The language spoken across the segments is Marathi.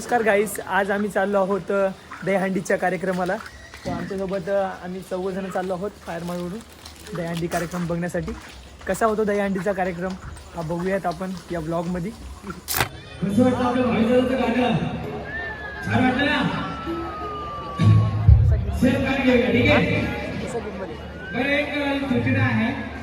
नमस्कार गाईस आज आम्ही चाललो आहोत दहीहंडीच्या कार्यक्रमाला. तर आमच्यासोबत आम्ही चौघजण चाललो आहोत फायरमाळवरून दहीहंडी कार्यक्रम बघण्यासाठी. कसा होतो दहीहंडीचा कार्यक्रम? हा बघूयात आपण या ब्लॉगमध्ये आहे?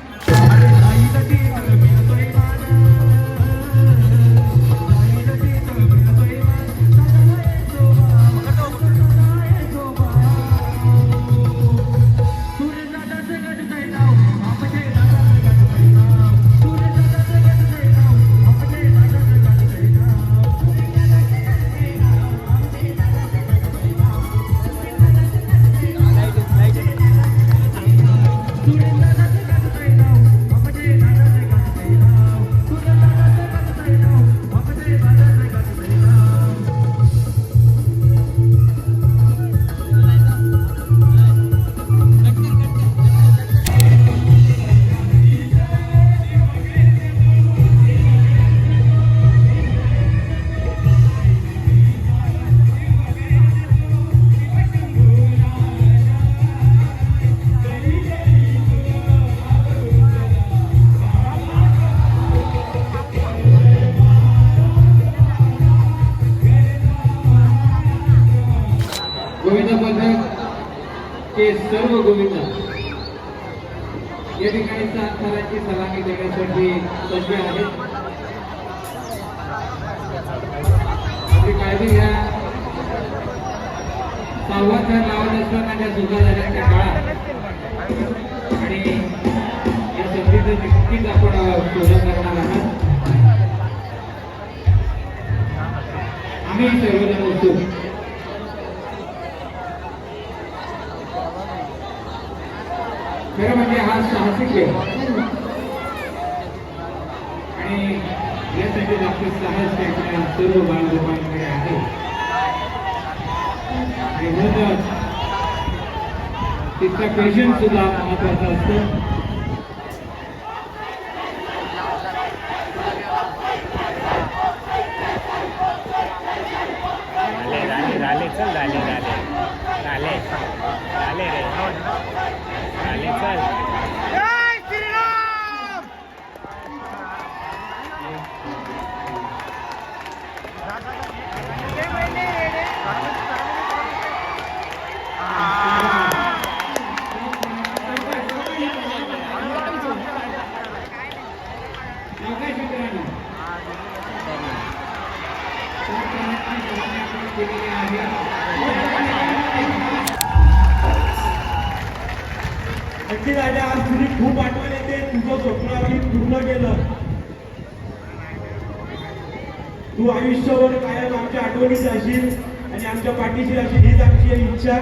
ते सर्व गोविंद. या ठिकाणी सात सलामी देण्यासाठी सज्ज आहेत. आपली काळजी घ्या. सहावा थर लावत असताना त्या सुद्धा झाल्या त्या काळात आणि या संधीचं नक्कीच आपण पूर्ण करणार आहात. आम्ही सर्वजण होतो. खरं म्हणजे हा साहसिक खेळ. आणि यासाठी आपलं साहस त्यांच्या सर्व बालगोपांकडे आहे. आणि म्हणूनच तिथला पेशन्स सुद्धा महत्त्वाचा असतो. खूप आठवण येते. तुझं स्वप्न आम्ही पूर्ण केलं. तू आयुष्यभर कायम आमच्या आठवणीत राहशील आणि आमच्या पाठीशी राहशील हीच आमची इच्छा.